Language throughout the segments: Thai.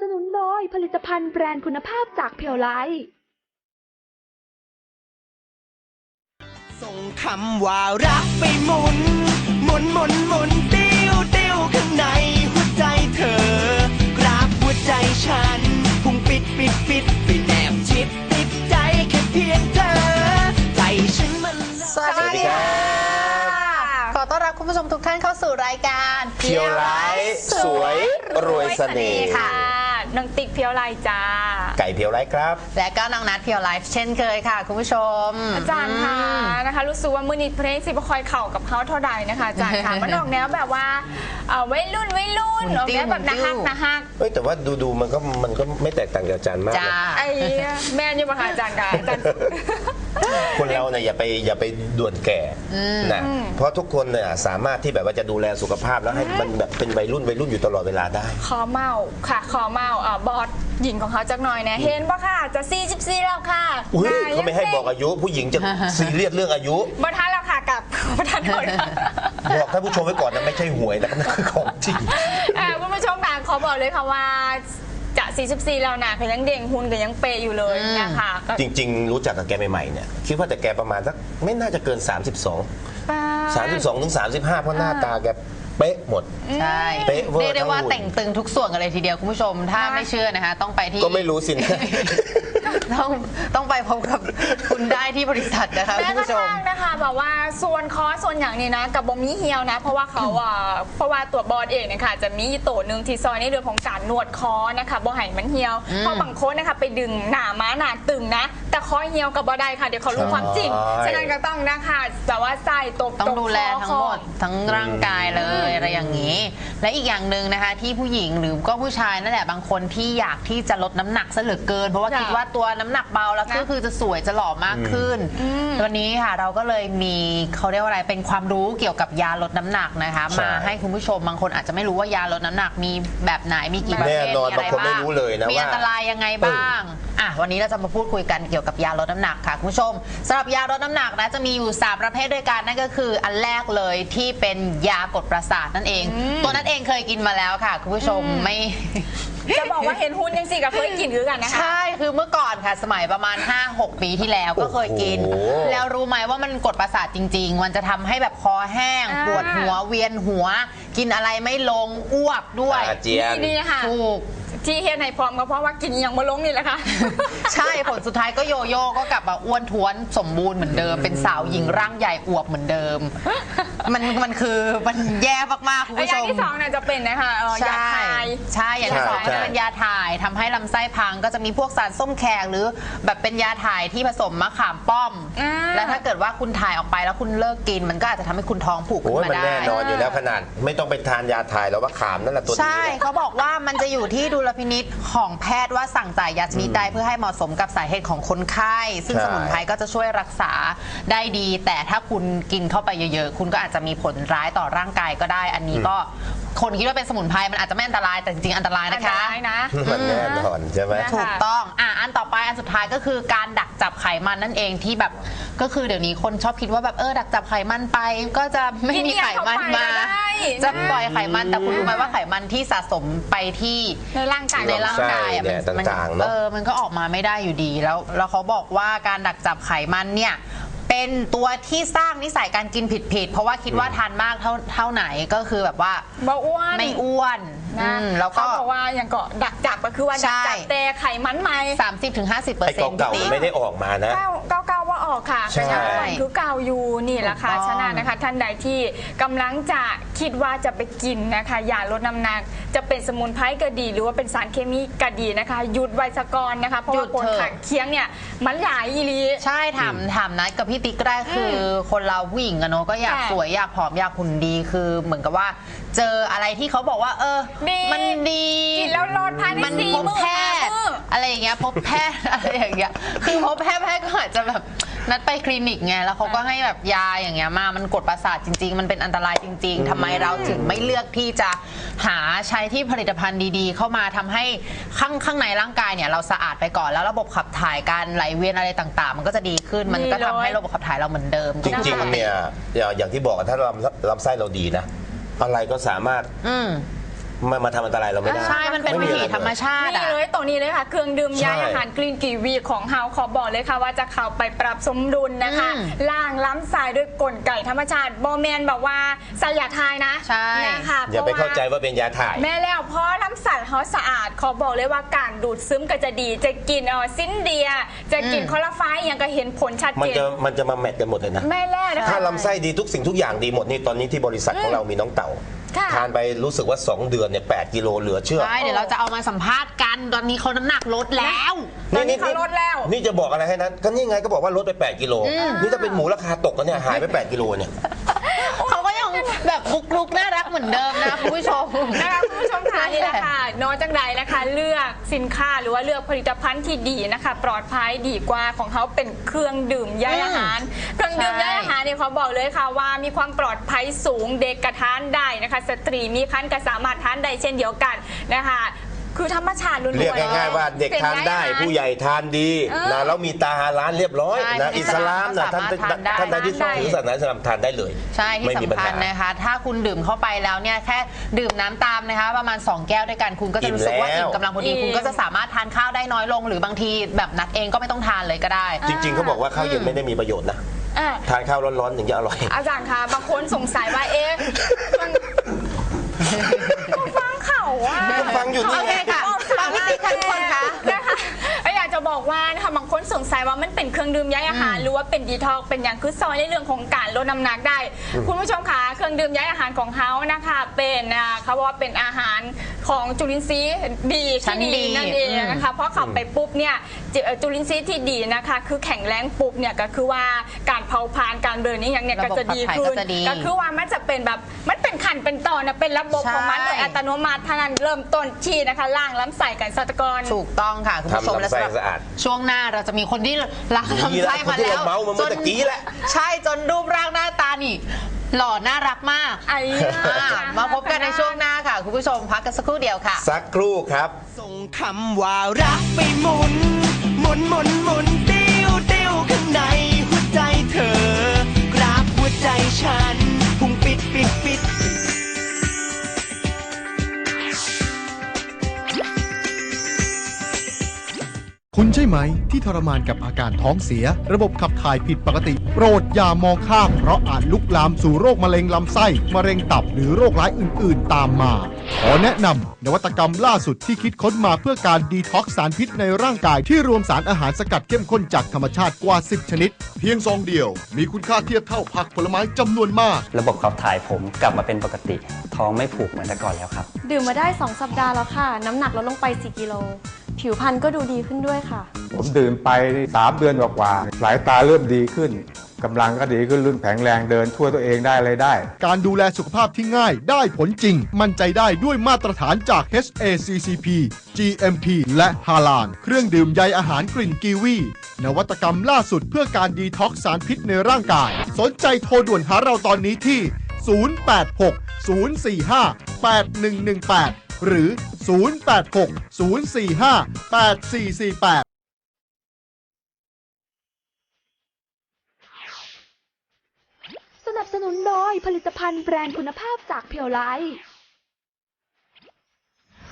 สนุนโดยผลิตภัณฑ์แบรนด์คุณภาพจากเพียวไลส่งคำว่ารักไปหมุน หมุนหมุนหมุนติ้วติ้วข้างในหัวใจเธอกราบหัวใจฉันพุ่งปิดปิดปิดไปแนบชิดติดใจแค่เพียงเธอ ใจฉันมันสวัสดีค่ะขอต้อนรับคุณผู้ชมทุกท่านเข้าสู่รายการ เพียวไลฟ์สวยรวยเสน่ห์ค่ะ น้องติ๊กเพียวไลจ้า ไก่เพียวไลฟ์ครับ และก็น้องนัดเพียวไลฟ์เช่นเคยค่ะ คุณผู้ชมอาจารย์ค่ะนะคะรู้สึกว่ามือนิดเพลงสิบคอยเข่ากับเขาเท่าใดนะคะอาจารย์ค่ะมันออกแนวแบบว่าเอ่อวัยรุ่นวัยรุ่นหมุนออกติ้วแนวแบบนะฮักหมุนติ้วนะฮักเอ้ยแต่ว่าดูดูมันก็มันก็ไม่แตกต่างจากอาจารย์มากจ้านะไอ้แม่นอยังมาค่ะอาจารย์ค่ะอาจารย์ คนเราเนี่ยอย่าไปอย่าไปด่วนแก่นะเพราะทุกคนเนี่ยสามารถที่แบบว่าจะดูแลสุขภาพแล้วให้มันแบบเป็นวัยรุ่นวัยรุ่นอยู่ตลอดเวลาได้ ขอเมาค่ะ ขอเมาเอ่อบอสหญิงของเขาจักหน่อยนะเห็นปะค่ะจะ44แล้วค่ะอุ้ยหน้เขาไม่ให้บอกอายุ ผู้หญิงจะซีเรียสเรื่องอายุบอทันแล้วค่ะกับบอทันหมดค่ะบอกท่านผู้ชมไว้ก่อนนะไม่ใช่หวยนะนั่นคือของจริงอ่าคุณผู้ชมค่ะขอบอกเลยค่ะว่าจะ 44 แล้วนะเขายังเด้งหุ่นก็ยังเปย์อยู่เลยนะคะก็จริง ๆ รู้จักกับแกใหม่ๆเนี่ยคิดว่าแต่แกประมาณสักไม่น่าจะเกิน 32ป้า32ถึง35 เพราะหน้าตาแก เป๊ะหมด ใช่เป๊ะเวอร์เรียกได้ว่าทั้งหุ่น แต่งตึงทุกส่วนกันเลยทีเดียวคุณผู้ชม ถ้าไม่เชื่อนะคะ ต้องไปที่ ก็ไม่รู้สินะ ต้องต้องไปพบกับคุณได้ที่บริษัทนะคะแม้คุณกระผู้ชม ทั่งนะคะแบบว่าส่วนคอส่วนอย่างนี้นะกับบอมีเฮียวนะ เพราะว่าเขาอะเพราะว่าตัวบอสเองนะคะจะมีโตหนึ่งที่ซอยในเรื่องของการนวดคอนะคะบอไห้มันเหี่ยวเพราะบางคนนะคะไปดึงหนาม้าหนาตึงนะ แต่คอเหี่ยวกับบอได้ค่ะ เดี๋ยวเขารู้ความจริงใช่ ฉะนั้นก็ต้องนะคะแต่ว่าใส่ตบต้องตบดูแลคอทั้งหมด ทั้งร่างกายเลยอะไรอย่างนี้ และอีกอย่างหนึ่งนะคะ ที่ผู้หญิงหรือก็ผู้ชายนั่นแหละบางคนที่อยากที่จะลดน้ำหนักซะเหลือเกิน เพราะว่าจ้ะคิดว่าตัวน้ำหนักเบาแล้วนะก็คือจะสวยจะหล่อมากขึ้นวันนี้ค่ะเราก็เลยมีเขาเรียกว่าอะไรเป็นความรู้เกี่ยวกับยาลดน้ำหนักนะคะ ใช่ มาให้คุณผู้ชมบางคนอาจจะไม่รู้ว่ายาลดน้ำหนักมีแบบไหนมีกี่ประเภทแน่นอนมีอะไรบางคนไม่รู้เลยนะมีว่า อันตรายยังไงบ้าง อะวันนี้เราจะมาพูดคุยกันเกี่ยวกับยาลดน้ำหนักค่ะ คุณผู้ชมสำหรับยาลดน้ำหนักนะจะมีอยู่ 3 ประเภทด้วยกันนั่นก็คืออันแรกเลยที่เป็นยากดประสาทนั่นเอง ตัวนั้นเองเคยกินมาแล้วค่ะ คุณผู้ชมไม่ จะบอกว่าเห็นหุ่นยังสิกับเคยกินคือกันนะคะ ใช่ คือเมื่อก่อนค่ะ สมัยประมาณ 5-6 ปีที่แล้วก็เคยกิน โอ้โหแล้วรู้ไหมว่ามันกดประสาทจริง ๆ มันจะทำให้แบบคอแห้ง อ่า ปวดหัว เวียนหัว กินอะไรไม่ลง อ้วกด้วย อาเจียน นี่ๆค่ะถูก ที่เฮ็ดให้พร้อมก็เพราะว่ากินอหยังมาลงนี่แหละค่ะ ใช่ผลสุดท้ายก็โยโย่ก็กลับมาอ้วนท้วนสมบูรณ์เหมือนเดิม เป็นสาวหญิงร่างใหญ่อวบเหมือนเดิม มันมันคือมันแย่มากๆคุณไอ้ผู้อชย่างม ที่สองเนี่ยจะเป็นนะคะเอ่อยาใช่คาย ใช่ อย่างที่สองใช่ก็จะเป็นยาถ่ายทำให้ลำไส้พังก็จะมีพวกสารส้มแขกหรือแบบเป็นยาถ่ายที่ผสมมะขามป้อม อ่า แล้วถ้าเกิดว่าคุณถ่ายออกไปแล้วคุณเลิกกิน มันก็อาจจะทำให้คุณท้องผูกขึ้โอ้นยมามันได้ แน่นอนอยู่แล้วขนาด ไม่ต้องไปทานยาถ่ายแล้วว่าขามนั่นแหละตัวนี้ใช่เขาบอกว่ามันจะอยู่ที่ดุลพินิษของแพทย์ว่าสั่งจ่ายยาชนิดใดเพื่อให้เหมาะสมกับสาเหตุของคนไข้ ซึ่งใช่ สมุนไพรก็จะช่วยรักษาได้ดี แต่ถ้าคุณกินเข้าไปเยอะๆ คุณก็อาจจะมีผลร้ายต่อร่างกายก็ได้ อันนี้ก็คนคิดว่าเป็นสมุนไพรมันอาจจะไม่อันตรายแต่จริงๆอันตรายอันนะตคะ รายนะ มันแน่นอนใช่ไหมนะถูกต้อง อะ อันต่อไป อันสุดท้ายก็คือการดักจับไขมันนั่นเองที่แบบ ก็คือเดี๋ยวนี้คนชอบคิดว่าแบบเออดักจับไขมันไป ก็จะไม่มีไขมันมา กินเนี่ยเข้าไปก็ได้ จะปล่อยไขมันแต่คุณรู้ไหมว่าไขมันที่สะสมไปที่ในร่างกายในร่างกายอะลำไส้เนี่ยมัต่างๆเนอะ เออมันก็ออกมาไม่ได้อยู่ดีแล้ว แล้วเขาบอกว่าการดักจับไขมันเนี่ยเป็นตัวที่สร้างนิสัยการกินผิดๆเพราะว่าคิดว่าทานมากเท่าเท่าไหนก็คือแบบว่าเบาอ้วนไม่อ้วนนะอืมแล้วก็ เขาบอกว่าอย่างก็ดักจับก็คือว่าใช่ ดักจับแต่ไขมันใหม่30-50%เปอไอ้ร์เซ็นต์เก่าๆไม่ได้ออกมานะ เก้าเก้าเก้าว่า ออกค่ะใช่แต่ยังอ้วนคือเก่าอยู่นี่แหละค่ะถูกต้องฉะนั้นนะคะ ท่านใดที่กำลังจะคิดว่าจะไปกินนะคะยาลดน้ำหนัก จะเป็นสมุนไพรก็ดี หรือว่าเป็นสารเคมีก็ดีนะคะหยุดไวสกรนะคะ เพราะหยุว่าดผลเถอะข้างเคียงเนี่ย มันหลายอีหลี ใช่ถามถามนัดกับพี่ติ๊กก็ได้คืออคนเราผู้หญิงอะเนาะก็อยากค่ะสวยอยากผอมอยากหุ่นดีคือเหมือนกับว่า เจออะไรที่เขาบอกว่า เออ ดี มันดีกินแล้วรอดภายในมันสี่พบมื้อแพทย์ห้ามื้อ อะไรอย่างเงี้ยพบแพทย์ อะไรอย่างเงี้ยคือพบแพทย์แพทย์ก็อาจจะแบบ นัดไปคลินิกไงแล้วเขาก็ให้แบบยาอย่างเงี้ยมา มันกดประสาทจริง ๆ มันเป็นอันตรายจริง ๆทำไมเราถึงไม่เลือกที่จะหาใช้ที่ผลิตภัณฑ์ดีๆ เข้ามาทำให้ข้างข้างในร่างกายเนี่ยเราสะอาดไปก่อนแล้วระบบขับถ่ายการไหลเวียนอะไรต่างๆ มันก็จะดีขึ้นมันก็ทำให้ระบบขับถ่ายเราเหมือนเดิมจริงๆเนี่ยอย่างอย่างที่บอกอะถ้าลำลำไส้เราดีนะ อะไรก็สามารถ อืม มามาทำอันตรายเราไม่ได้ ใช่ มันเป็นไวิถีอะไรธรรมชาตินี่อะ เลยตัวนี้เลยค่ะ เครื่องดื่มใช่ย้ายอาหารกรีนกีวีของเฮาขอบอกเลยค่ะ ว่าจะเข้าไปปรับสมดุลนะคะอืมล่างล้ำสายด้วยกลไก่ธรรมชาติบอแมนแบบว่าสายาทายนะใช่ นะคะอย่าไปพระเข้าใจว่าเป็นยาถ่าย แม่แล้วเพราะน้ำใสเขาสะอาด ขอบอกเลยว่าการดูดซึมก็จะดี จะกินเออซินเดีย จะกินอืม คอลลาไฟด์ยังก็เห็นผลชัดมันเจนจะมันจะมาแมทกันหมดเลยนะ แม่แล้วนะคะ ถ้าลำไส้ดีทุกสิ่งทุกอย่างดีหมดนี่ตอนนี้ที่บริษัทของเรามีน้องเต่า ค่ะทานไปรู้สึกว่า 2 เดือนเนี่ยแกิโลเหลือเชื่อ ใช่เดี๋ยวเราจะเอามาสัมภาษณ์กัน ตอนนี้เขาน้ำหนักลดแล้ว ตอนนี้เขาลดแล้ว นี่จะบอกอะไรให้นั้นก็นี่ไงก็บอกว่าลดไป 8 กิโล นี่ถ้าเป็นหมูราคาตกกันเนี่ยหายไป 8 กิโลเนี่ยเขาก็ยัง แบบบุกลุกน่ารักเหมือนเดิมนะคุณผู้ชม นะคะคุณผู้ชมค่ะนี่แหละค่ะน้อยจังใดนะคะ เลือกสินค้าหรือว่าเลือกผลิตภัณฑ์ที่ดีนะคะ ปลอดภัยดีกว่าของเขาเป็นเครื่องดื่มย่อยอาหาร เครื่องดื่มย่อยอาหารเนี่ยเขาบอกเลยค่ะว่ามีความปลอดภัยสูงเด็กกระทานได้นะคะ สตรีมีคันก็สามารถทานได้เช่นเดียวกันนะคะ คือธรรมชาติล้วนๆเรียกง่ายๆว่าเด็กทานได้เป็ใยอหรผู้ใหญ่ทานดีเออนะแล้วมีตาฮาร้านเรียบร้อยใช่นะในอิสลามนะสาท่านมารถทานได้ท่านใดที่ทานได้ถือศาสนาอิสลามทานได้เลยใช่ที่ไม่มีปัญสำคัญหานะคะถ้าคุณดื่มเข้าไปแล้วเนี่ยแค่ดื่มน้ำตามนะคะ ประมาณ 2 แก้วด้วยกันคุณก็จะรู้สึกว่าอิ่อิ่มมแล้วกำลังพอดีอิ่มคุณก็จะสามารถทานข้าวได้น้อยลง หรือบางทีแบบนัดเองก็ไม่ต้องทานเลยก็ได้ จริง ๆเขาบอกว่าข้าวเย็นไม่ได้มีประโยชน์นะอะทานข้าวร้อนๆถึงจะอร่อย อาจารย์คะบางคนสงสัยว่าเอ๊ะมันก็ฟังเขา ว่าก็ฟังอยู่นี่โอเคค่ะฟังพี่ติ๊กค่ะทุกคนคะนะคะแล้วอยากจะ บอกว่านะคะบางคนสงสัยว่ามันเป็นเครื่องดื่มย้ายอาหารหรือว่าเป็นดีท็อกซ์เป็นอย่างคือซอยในเรื่องของการลดน้ำหนักได้ คุณผู้ชมคะเครื่องดื่มย้ายอาหารของเขานะคะเป็นอ่าเขาบอกว่าเป็นอาหารของจุลินทรีย์ดีชั้นที่ดี ดีนั่นเองนะคะเพราะเขาไปปุ๊บเนี่ยจุเอ่อจุลินทรีย์ที่ดีนะคะ คือแข็งแรงปุ๊บเนี่ยก็คือว่าการเผาผลาญการเดินนี่อย่างเนี่ยระก็บบจะดีขับถ่ายขึ้นก็จะดีก็คือว่ามันจะเป็นแบบมันเป็นขันเป็นตอนนะเป็นระบบของมันใช่ โดยอัตโนมัติทางนั้นเริ่มต้นที่นะคะล่างล้ำใส่กันสัตกร ถูกต้องค่ะคุณผู้ชมทำลำไส้และสำหรับสะอาดช่วงหน้าเราจะมีคนที่ล้างนี่ลำแหละไส้มาคนที่แล้วเราเมามาเมื่อตะกี้แหละ ใช่จนรูปร่างหน้าตานี่ หล่อน่ารักมากไอ้อะมาพบกันในช่วงหน้าค่ะ คุณผู้ชมพักกันสักครู่เดียวค่ะ สักครู่ครับ ส่งคำว่ารักไปหมุน หมุนหมุนหมุนติ้วติ้วข้างในหัวใจเธอกราบหัวใจฉัน คุณใช่ไหมที่ทรมานกับอาการท้องเสีย ระบบขับถ่ายผิดปกติ โปรดอย่ามองข้ามเพราะอาจลุกลามสู่โรคมะเร็งลำไส้ มะเร็งตับหรือโรคร้ายอื่น ๆ ตามมา ขอแนะนำนวัตกรรมล่าสุดที่คิดค้นมาเพื่อการดีท็อกซ์สารพิษในร่างกายที่รวมสารอาหารสกัดเข้มข้นจากธรรมชาติกว่า 10 ชนิด เพียงซองเดียว มีคุณค่าเทียบเท่าผักผลไม้จำนวนมาก ระบบขับถ่ายผมกลับมาเป็นปกติ ท้องไม่ผูกเหมือนแต่ก่อนแล้วครับ ดื่มมาได้ 2 สัปดาห์แล้วค่ะ น้ำหนักลดลงไป 4 กิโล ผิวพรรณก็ดูดีขึ้นด้วยค่ะ ผมดื่มไป 3 เดือนกว่าๆสายตาเริ่มดีขึ้นกำลังก็ดีขึ้นรุ่นแข็งแรงเดินช่วยตัวเองได้อะไรได้ การดูแลสุขภาพที่ง่ายได้ผลจริง มั่นใจได้ด้วยมาตรฐานจาก HACCP GMP และฮาลานเครื่องดื่มใยอาหารกลิ่นกีวี นวัตกรรมล่าสุดเพื่อการดีท็อกซ์สารพิษในร่างกาย สนใจโทรด่วนหาเราตอนนี้ที่ 086 045 8118 หรือ 086 045 8448สนับสนุนโดยผลิตภัณฑ์แบรนด์คุณภาพจากเพียวไล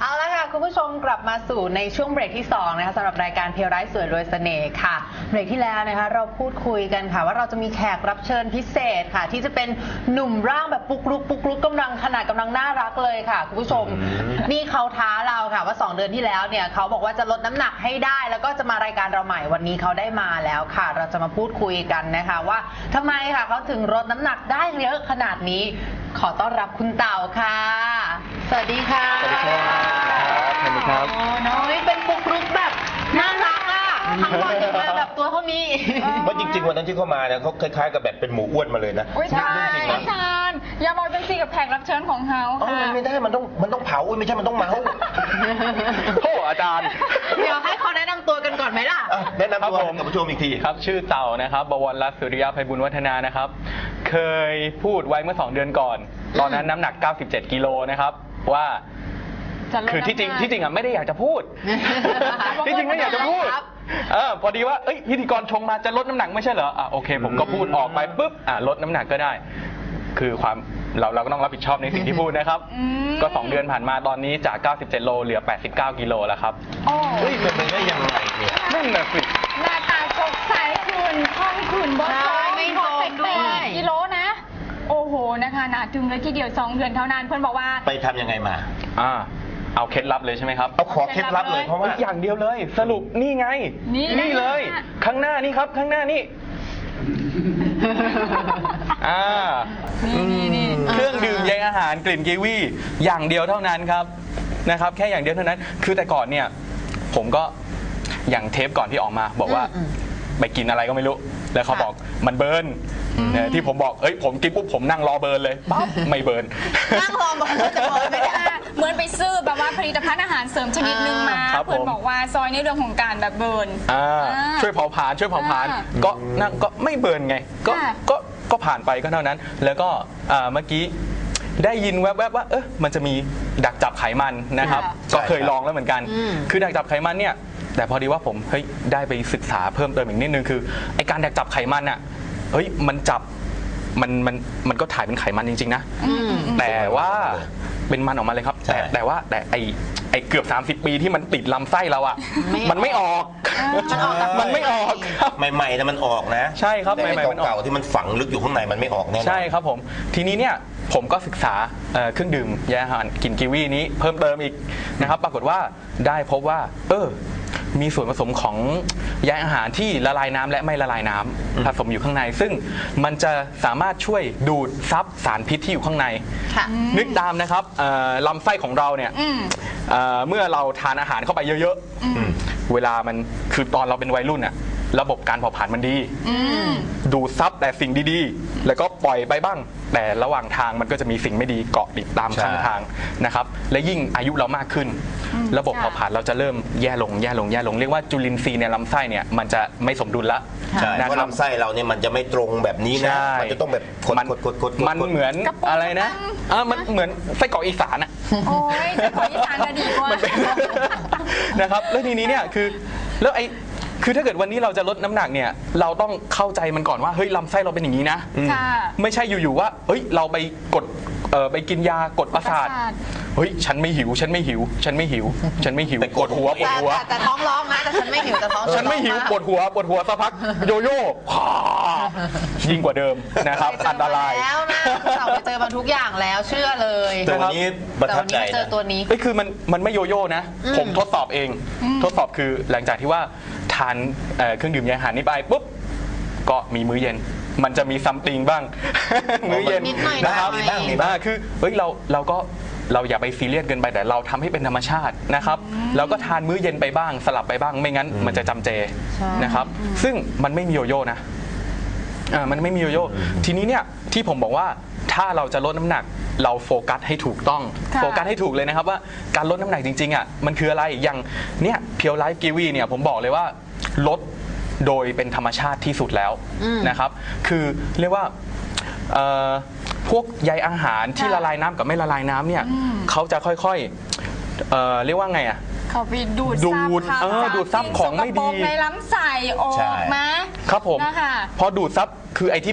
เอาละค่ะ คุณผู้ชมกลับมาสู่ในช่วงเบรกที่2นะคะสำหรับรายการเพียวไร้สวยรวยเสน่ห์ค่ะ เบรกที่แล้วนะคะ เราพูดคุยกันค่ะ ว่าเราจะมีแขกรับเชิญพิเศษค่ะ ที่จะเป็นหนุ่มร่างแบบปุกลุกปุกลุกกำลังขนาดกำลังน่ารักเลยค่ะ คุณผู้ชม นี่เขาท้าเราค่ะว่า 2 เดือนที่แล้วเนี่ยเขาบอกว่าจะลดน้ำหนักให้ได้ แล้วก็จะมารายการเราใหม่วันนี้เขาได้มาแล้วค่ะ เราจะมาพูดคุยกันนะคะว่าทำไมค่ะเขาถึงลดน้ำหนักได้เยอะขนาดนี้ ขอต้อนรับคุณเต่าค่ะ สวัสดีค่ะ สวัสดีครับสวัสดีครับ โอ้น้อยเป็นปุกลุกแบบน่ารักอะ ทั้งวันยังมาแบบตัวเท่านี้ว่าจริงๆวันนั้นที่เขามาเนี่ยเขาคล้ายๆกับแบบเป็นหมูอ้วนมาเลยนะอุ้ยใช่เรื่องจริงอานะจารย์อย่าบอกจังซี่กับแขกรับเชิญของเขาเอ้าค่ะมันไม่ได้มันต้องมันต้องเผาไม่ใช่มันต้องเมาโอ้อาจารย์ เดี๋ยวให้เขาแนะนำตัวกันก่อนไหมล่ะ อะแนะนำตัวครับผม กับผู้ชมอีกที ครับชื่อเต่านะครับบวรรัตน์สุริยาภัยบุญวัฒนานะครับ เคยพูดไว้เมื่อ 2 เดือนก่อน ตอนนั้นน้ำหนัก 97 กิโลนะครับ ว่าจะลดคือที่จริงน้ำหนัก ที่จริงอะไม่ได้อยากจะพูด ที่จริงไม่อยากจะพูด ครับ เออพอดีว่าเอ้ยพิธีกรชงมาจะลดน้ำหนักไม่ใช่เหรออะโอเค ผมก็พูดออกไปปุ๊บอะลดน้ำหนักก็ได้ คือความเราเราก็ต้องรับผิดชอบในสิ่งที่พูดนะครับก็ 2 เดือนผ่านมาตอนนี้จาก 97 โลเหลือ 89 กิโลแล้วครับโอ้เฮ้ยเป็นไปได้ยังไงเนี่ย นั่นน่ะสิ หน้าตาสดใสขึ้นท้องขึ้นบอใช่ไม่พอโตเป็นด้วยแปดกิโลนะ โอ้โหนะคะหนาถึงเลยทีเดียวสองเดือนเท่านั้นเพื่อนบอกว่า ไปทำยังไงมา อ่า เอาเคล็ดลับเลยใช่ไหมครับ เอาขอเคล็ดลับเลยเพราะว่าอย่างเดียวเลย สรุปนี่ไงนี่เลยนะข้างหน้านี่ครับ ข้างหน้านี่อ่านี่นี่เครื่องดื่มใยอาหารกลิ่นกีวีอย่างเดียวเท่านั้นครับนะครับ แค่อย่างเดียวเท่านั้น คือแต่ก่อนเนี่ย ผมก็อย่างเทปก่อนที่ออกมา บอกว่าอืมไปกินอะไรก็ไม่รู้ แล้วเขาค่ะบอกมันเบิร์นเนี่ยที่ผมบอกเอ้ยผมกินปุ๊บผมนั่งรอเบิร์นเลยปั๊บไม่เบิร์น นั่งรอบอกว่าจะเบิร์นไม่ได้ เหมือนไปซื้อแบบว่าผลิตภัณฑ์อาหารเสริมชนิดหนึงมาครับผม เพื่อนบอกว่าซอยในเรื่องของการแบบเบิร์น อ่าอ่าช่วยเผาผลาญช่วยเผาผลาญอ่าก็นั่งก็ไม่เบิร์นไงก็ค่ะก็ก็ผ่านไปก็เท่านั้น แล้วก็อ่าเมื่อกี้ได้ยินแวบๆว่าเออมันจะมีดักจับไขมันนะครับก็เคยลองแล้วเหมือนกันคือดักจับไขมันเนี่ยแต่พอดีว่าผมเฮ้ยได้ไปศึกษาเพิ่มเติมอีกนิดนึงคือไอการดักจับไขมันอะ เฮ้ยมันจับมันมันมันก็ถ่ายเป็นไขมันจริง ๆ นะ แต่ว่าเป็นมันออกมาเลยครับใช่แต่แต่ว่าแต่ไอไอเกือบ 30 ปีที่มันติดลำไส้เราอะไม่ออกมันไม่ออกมันออกจากมันไม่ออกครับ ใหม่ๆนะมันออกนะใช่ครับแต่ใหม่ๆมันออก เก่าๆที่มันฝังลึกอยู่ข้างในมันไม่ออกแน่นอน ใช่ครับผม ทีนี้เนี่ยผมก็ศึกษาเอ่อเครื่องดื่มยาอาหารกลิ่นกีวีนี้เพิ่มเติมอีกนะครับ ปรากฏว่าได้พบว่า เออ มีส่วนผสมของยาอาหารที่ละลายน้ำและไม่ละลายน้ำผสมอยู่ข้างใน ซึ่งมันจะสามารถช่วยดูดซับสารพิษที่อยู่ข้างใน ค่ะ นึกตามนะครับเอ่อลำไส้ของเราเนี่ยเอ่อเมื่อเราทานอาหารเข้าไปเยอะๆเวลามันคือตอนเราเป็นวัยรุ่นอะ ระบบการเผาผลาญมันดี ดูดซับแต่สิ่งดีๆ แล้วก็ปล่อยไปบ้าง แต่ระหว่างทางมันก็จะมีสิ่งไม่ดีเกาะติดตามใช่ ข้างทางนะครับ และยิ่งอายุเรามากขึ้น ระบบเผาผลาญเราจะเริ่มแย่ลงแย่ลงแย่ลงเรียกว่าจุลินทรีย์ในลำไส้เนี่ยมันจะไม่สมดุลละใช่นะเพราะครับ ลำไส้เราเนี่ยมันจะไม่ตรงแบบนี้นะ ใช่มันจะต้องแบบกดมันกดกดกดมันเหมือนอะไรนะอ่ามันเหมือนไส้กรอกอีสานอะ โอ้ยจะขออีสานก็ดีกว่ามันเป็นนะครับแล้วทีนี้เนี่ยคือแล้วไอ้ คือถ้าเกิดวันนี้เราจะลดน้ำหนักเนี่ย เราต้องเข้าใจมันก่อนว่าเฮ้ยลำไส้เราเป็นอย่างนี้นะ ค่ะ ไม่ใช่อยู่ๆว่า เฮ้ย เราไปกดเอ่อไปกินยากดประสาท ประสาท เฮ้ย ฉันไม่หิว ฉันไม่หิว ฉันไม่หิว ฉันไม่หิวไปปกวดดหัว ปวดแต่หัว แต่แต่ท้องร้องนะแต่ฉันไม่หิวแต่ท้องฉันไม่หิว ร้องากปวดหัว ปวดหัวสักพัก โยโย่ยิ่งกว่าเดิมนะครับไปเจอันตรายมแล้วนะเราไปเจอมาทุกอย่างแล้วเชื่อเลยแต่วันนี้ประแต่ทัวับนใจนี้มาเจอนะ ตัวนี้ เอ้ยคือมันมันไม่โยโย่นะ ผมทดสอบเอง ทดสอบคือหลังจากที่ว่า ทานเอ่อเครื่องดื่มยาอาหารนี้ไปปุ๊บก็มีมื้อเย็น มันจะมีซัมติงบ้าง มื้อเย็นนิดหน่อยนะครับมีบ้างมีบ้าง อ่คือเฮ้ยเราเราก็เราอย่าไปซีเรียสเกินไปแต่เราทำให้เป็นธรรมชาตินะครับเราก็ทานมื้อเย็นไปบ้างสลับไปบ้างไม่งั้นมันจะจำเจนะครับ ซึ่งมันไม่มีโยโย่นะอ่ามันไม่มีโยโย่ทีนี้เนี่ยที่ผมบอกว่าถ้าเราจะลดน้ำหนักเราโฟกัสให้ถูกต้อง ค่ะ โฟกัสให้ถูกเลยนะครับว่าการลดน้ำหนักจริงๆอะมันคืออะไรอย่างเนี่ยเพียวไลฟ์กีวีเนี่ยผมบอกเลยว่า ลดโดยเป็นธรรมชาติที่สุดแล้วนะครับ คือเรียกว่าเอ่อพวกใยอาหารที่ค่ะละลายน้ำกับไม่ละลายน้ำเนี่ยเขาจะค่อยๆเอ่อเรียกว่าไงอะเขาไปดูดดูดซับเออดูดซับของไม่ดีสกปรกในลำไส้ออใช่กมาครับผมนะคะพอดูดซับคือไอ้ที่มัน